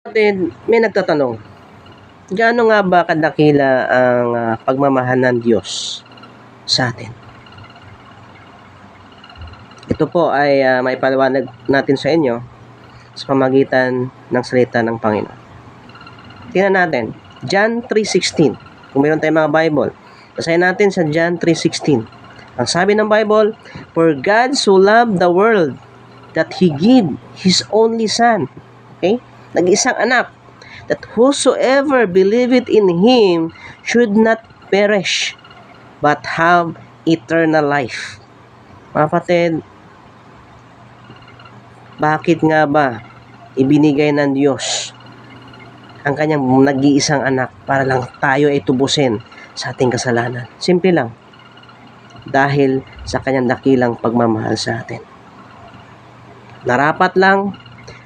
Kapatid, may nagtatanong, gaano nga ba kadakila ang ah, pagmamahal ng Diyos sa atin? Ito po ay uh, may paliwanag natin sa inyo sa pamagitan ng salita ng Panginoon. Tingnan natin, John 3.16. Kung meron tayong mga Bible, basahin natin sa John 3.16. Ang sabi ng Bible, For God so loved the world that He gave His only Son. Okay? Nag-isang anak. That whosoever believeth in Him should not perish, but have eternal life. Mga kapatid, bakit nga ba ibinigay ng Diyos ang kanyang nag-iisang anak para lang tayo ay tubusin sa ating kasalanan? Simple lang. Dahil sa kanyang dakilang pagmamahal sa atin. Narapat lang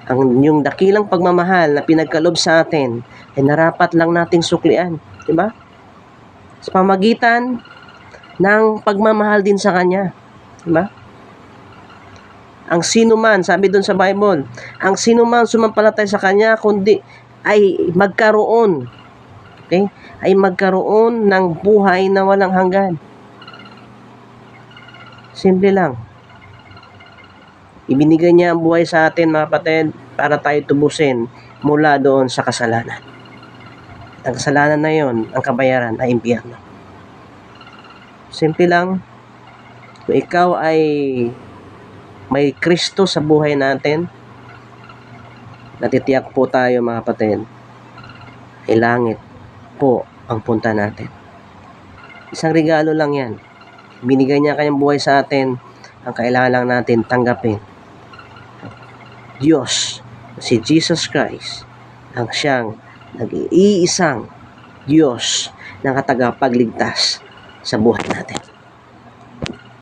ang yung dakilang pagmamahal na pinagkalob sa atin ay narapat lang nating suklian. Di ba? Sa pamagitan ng pagmamahal din sa Kanya. Di ba? Ang sino man, sabi doon sa Bible, ang sino man sumampalatay sa Kanya, kundi ay magkaroon, okay? Ay magkaroon ng buhay na walang hanggan. Simple lang. Ibinigay niya ang buhay sa atin, mga kapatid, para tayo tubusin mula doon sa kasalanan. Ang kasalanan na yon, ang kabayaran ay impyerno. Simple lang. Kung ikaw ay may Kristo sa buhay natin, natitiyak po tayo mga kapatid, ay langit po ang punta natin. Isang regalo lang yan. Binigay niya kanyang buhay sa atin, ang kailangan lang natin tanggapin. Diyos, si Jesus Christ, ang siyang nag-iisang Diyos na katagapagligtas sa buhay natin.